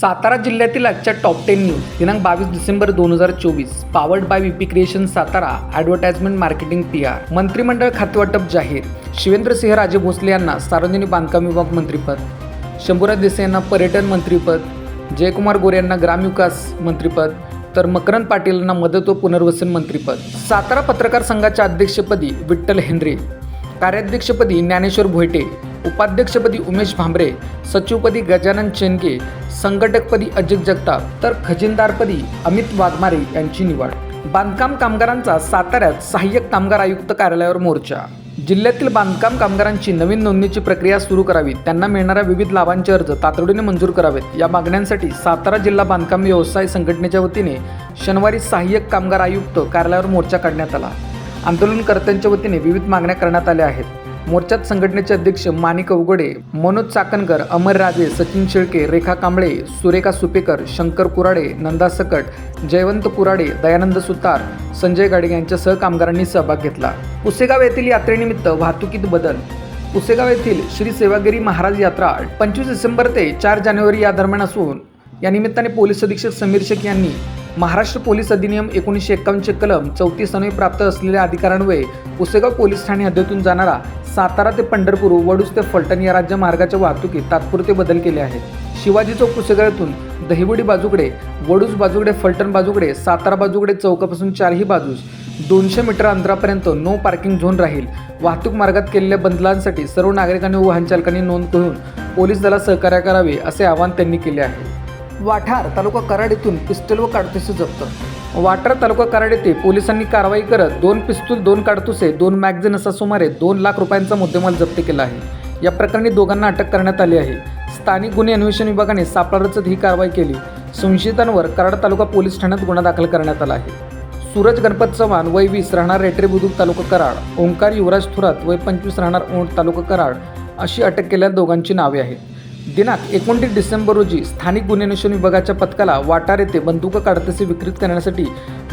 सातारा जिल्ह्यातील आजच्या top ten news दिनांक बावीस डिसेंबर दोन हजार चोवीस. Powered by V P creation Satara advertisement marketing P R मंत्रिमंडळ खातेवाटप जाहीर. शिवेंद्रसिंह राजे भोसले यांना सार्वजनिक बांधकाम विभाग मंत्रिपद. शंभूराज देसाई यांना पर्यटन मंत्रिपद. जयकुमार गोरे यांना ग्रामविकास मंत्रिपद. तर मकरंद पाटील यांना मदत व पुनर्वसन मंत्रिपद. सातारा पत्रकार संघाच्या अध्यक्षपदी विठ्ठल हेनरे कार्याध्यक्षपदी ज्ञानेश्वर भोयटे. उपाध्यक्षपदी उमेश भांबरे सचिवपदी गजानन चेनके संघटकपदी अजित जगताप तर खजिनदारपदी अमित वाघमारे यांची निवड. बांधकाम कामगारांचा साताऱ्यात सहाय्यक कामगार आयुक्त कार्यालयावर मोर्चा. जिल्ह्यातील बांधकाम कामगारांची नवीन नोंदणीची प्रक्रिया सुरू करावी त्यांना मिळणाऱ्या विविध लाभांचे अर्ज तातडीने मंजूर करावेत. या मागण्यांसाठी सातारा जिल्हा बांधकाम व्यवसाय संघटनेच्या वतीने शनिवारी सहाय्यक कामगार आयुक्त कार्यालयावर मोर्चा काढण्यात आला. आंदोलनकर्त्यांच्या वतीने विविध मागण्या करण्यात आल्या आहेत. मोर्चात संघटनेचे अध्यक्ष माणिक अवगडे मनोज चाकणकर अमर राजे सचिन शेळके रेखा कांबळे सुरेखा सुपेकर शंकर कुराडे नंदा सकट जयवंत कुराडे दयानंद सुतार संजय गाडगे यांच्यासह कामगारांनी सहभाग घेतला. पुसेगाव येथील यात्रेनिमित्त वाहतुकीत बदल. पुसेगाव येथील श्री सेवागिरी महाराज यात्रा पंचवीस डिसेंबर ते चार जानेवारी या दरम्यान असून या निमित्ताने पोलीस अधीक्षक समीर शेख यांनी महाराष्ट्र पोलीस अधिनियम एकोणीसशे एक्कावन्नचे कलम चौतीस अन्वये प्राप्त असलेल्या अधिकारांवे पुसेगाव पोलीस ठाणे हद्दीतून जाणारा सातारा ते पंढरपूर वडूस ते फलटण या राज्य मार्गाच्या वाहतुकीत तात्पुरते बदल केले आहेत. शिवाजी चौक पुसेगाळातून दहिवडी बाजूकडे वडूस बाजूकडे फलटण बाजूकडे सातारा बाजूकडे चौकापासून चारही बाजूस दोनशे मीटर अंतरापर्यंत नो पार्किंग झोन राहील. वाहतूक मार्गात केलेल्या बदलांसाठी सर्व नागरिकांनी व वाहन चालकांनी नोंद करून पोलीस दलात सहकार्य करावे असे आवाहन त्यांनी केले आहे. वाठार तालुका कराड येथून पिस्टल व काडतुसे जप्त. वाठार तालुका कराड येथे पोलिसांनी कारवाई करत दोन पिस्तूल दोन काडतुसे दोन मॅगझिन असा सुमारे दोन लाख रुपयांचा मुद्देमाल जप्त केला आहे. या प्रकरणी दोघांना अटक करण्यात आली आहे. स्थानिक गुन्हे अन्वेषण विभागाने सापळा रचत ही कारवाई केली. संशयितांवर कराड तालुका पोलीस ठाण्यात गुन्हा दाखल करण्यात आला आहे. सूरज गणपत चव्हाण वय वीस राहणार रेटरे बुद्रुक तालुका कराड. ओंकार युवराज थोरात वय पंचवीस राहणार ओंड तालुका कराड अशी अटक केलेल्या दोघांची नावे आहेत. दिनांक एकोणतीस डिसेंबर रोजी स्थानिक गुन्हे अन्वेषण विभागाच्या पथकाला वाटार येथे बंदूक काढतसे विक्रीत करण्यासाठी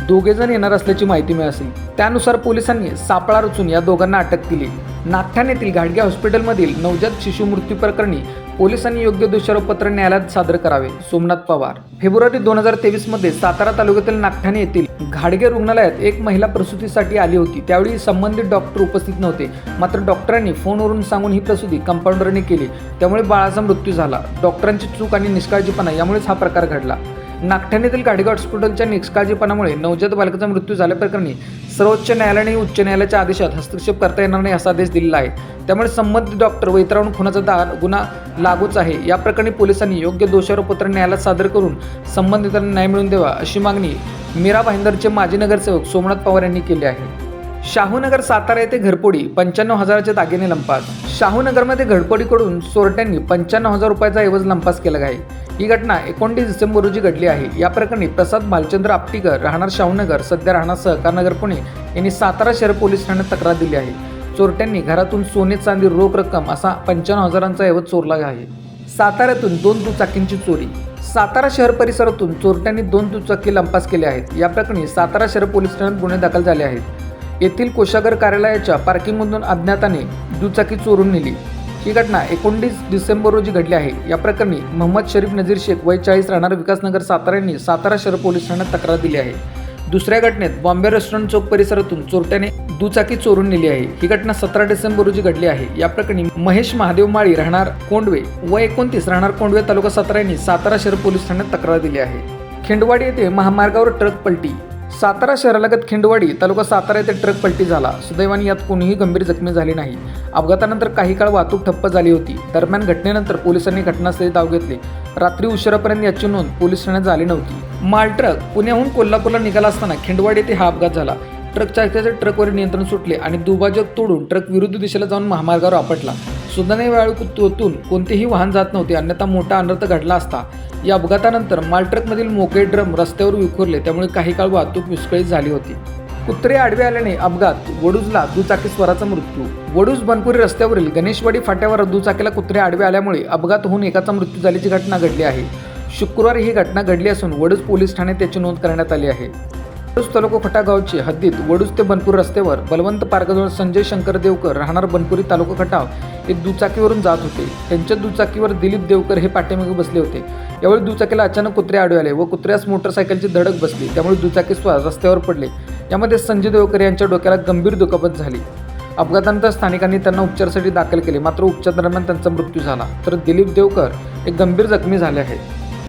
दोघेजण येणार असल्याची माहिती मिळाली. त्यानुसार पोलिसांनी सापळा रचून या दोघांना अटक केली. नागठाण येथील घाडगे हॉस्पिटलमधील नवजात शिशु मृत्यू प्रकरणी पोलिसांनी योग्य दोषारोपत्र न्यायालयात सादर करावे. सोमनाथ पवार. फेब्रुवारी दोन हजार तेवीसमध्ये सातारा तालुक्यातील नागठाणे येथील घाडगे रुग्णालयात एक महिला प्रसूतीसाठी आली होती. त्यावेळी संबंधित डॉक्टर उपस्थित नव्हते. मात्र डॉक्टरांनी फोनवरून सांगून ही प्रसूती कंपाऊंडरने केली. त्यामुळे बाळाचा मृत्यू झाला. डॉक्टरांची चूक आणि निष्काळजीपणा यामुळेच हा प्रकार घडला. नागठाण्यातील गाडगे हॉस्पिटलच्या निष्काळजीपणामुळे नवजात बालकाचा मृत्यू झाल्याप्रकरणी सर्वोच्च न्यायालयाने उच्च न्यायालयाच्या आदेशात हस्तक्षेप करता येणार नाही असा आदेश दिलेला आहे. त्यामुळे संबंधित डॉक्टर व इतरांवर खुनाचा दार गुन्हा लागूच आहे. या प्रकरणी पोलिसांनी योग्य दोषारोपत्र न्यायालयात सादर करून संबंधितांना न्याय मिळवून द्यावा अशी मागणी मीरा भाईंदरचे माजी नगरसेवक सोमनाथ पवार यांनी केली आहे. शाहूनगर सातारा येथे घरपोडी पंच्याण्णव हजाराचे दागिने लंपास. शाहूनगरमध्ये घरपोडीकडून चोरट्यांनी पंच्याण्णव हजार रुपयाचा ऐवज लंपास केला आहे. ही घटना एकोणतीस डिसेंबर रोजी घडली आहे. या प्रकरणी प्रसाद भालचंद्र आपटीकर राहणार शाहूनगर सध्या राहणार सहकारनगर पुणे यांनी सातारा शहर पोलीस ठाण्यात तक्रार दिली आहे. चोरट्यांनी घरातून सोने चांदी रोख रक्कम असा पंच्याण्णव हजारांचा ऐवज चोरला आहे. साताऱ्यातून दोन दुचाकींची चोरी. सातारा शहर परिसरातून चोरट्यांनी दोन दुचाकी लंपास केल्या आहेत. या प्रकरणी सातारा शहर पोलीस ठाण्यात गुन्हे दाखल झाले आहेत. येथील कोषागर कार्यालयाच्या पार्किंगमधून अज्ञाताने दुचाकी चोरून नेली. ही घटना एकोणतीस डिसेंबर रोजी घडली आहे. या प्रकरणी मोहम्मद शरीफ नजीर शेख वय चाळीस राहणार विकासनगर सातारा यांनी सातारा शहर पोलीस ठाण्यात तक्रार दिली आहे. दुसऱ्या घटनेत बॉम्बे रेस्टॉरंट चौक परिसरातून चोरट्याने दुचाकी चोरून नेली आहे. ही घटना सतरा डिसेंबर रोजी घडली आहे. या प्रकरणी महेश महादेव माळी राहणार कोंडवे व एकोणतीस राहणार कोंडवे तालुका सातारा यांनी सातारा शहर पोलीस ठाण्यात तक्रार दिली आहे. खिंडवाडी येथे महामार्गावर ट्रक पलटी. सातारा शहरालगत खिंडवाडी तालुका सातारा येथे ट्रक पलटी झाला. सुदैवाने यात कोणीही गंभीर जखमी झाली नाही. अपघातानंतर काही काळ वाहतूक ठप्प झाली होती. दरम्यान घटनेनंतर पोलिसांनी घटनास्थळी धाव घेतली. रात्री उशिरापर्यंत याची नोंद पोलीस ठाण्यात झाली नव्हती. माल ट्रक पुण्याहून कोल्हापूरला निघाला असताना खिंडवाडी येथे हा अपघात झाला. ट्रक चालकाचे ट्रकवर नियंत्रण सुटले आणि दुभाजक तोडून ट्रक विरुद्ध दिशेला जाऊन महामार्गावर आपटला. सुधाने वेळातून कोणतेही वाहन जात नव्हते अन्यथा मोठा अनर्थ घडला असता. या अपघातानंतर मालट्रकमधील मोके ड्रम रस्त्यावर विखुरले त्यामुळे काही काळ वाहतूक विस्कळीत झाली होती. कुत्रे आडवे आल्याने अपघात वडूजला दुचाकीस्वराचा मृत्यू. वडूज बनपुरी रस्त्यावरील गणेशवाडी फाट्यावर दुचाकीला कुत्रे आडवे आल्यामुळे अपघात होऊन एकाचा मृत्यू झाल्याची घटना घडली आहे. शुक्रवारी ही घटना घडली असून वडूज पोलीस ठाण्यात त्याची नोंद करण्यात आली आहे. वडूज तालुका खटागावची हद्दीत वडूज ते बनपूर रस्त्यावर बलवंत पार्कजवळ संजय शंकर देवकर राहणार बनपुरी तालुका खटाव एक दुचाकीवरून जात होते. त्यांच्या दुचाकीवर दिलीप देवकर हे पाठीमागे बसले होते. यावेळी दुचाकीला अचानक कुत्रे आडवे आले व कुत्र्यास मोटरसायकलची धडक बसली. त्यामुळे दुचाकी रस्त्यावर पडले. यामध्ये संजय देवकर यांच्या डोक्याला गंभीर दुखापत झाली. अपघातानंतर स्थानिकांनी त्यांना उपचारासाठी दाखल केले. मात्र उपचार दरम्यान त्यांचा मृत्यू झाला. तर दिलीप देवकर हे गंभीर जखमी झाले आहेत.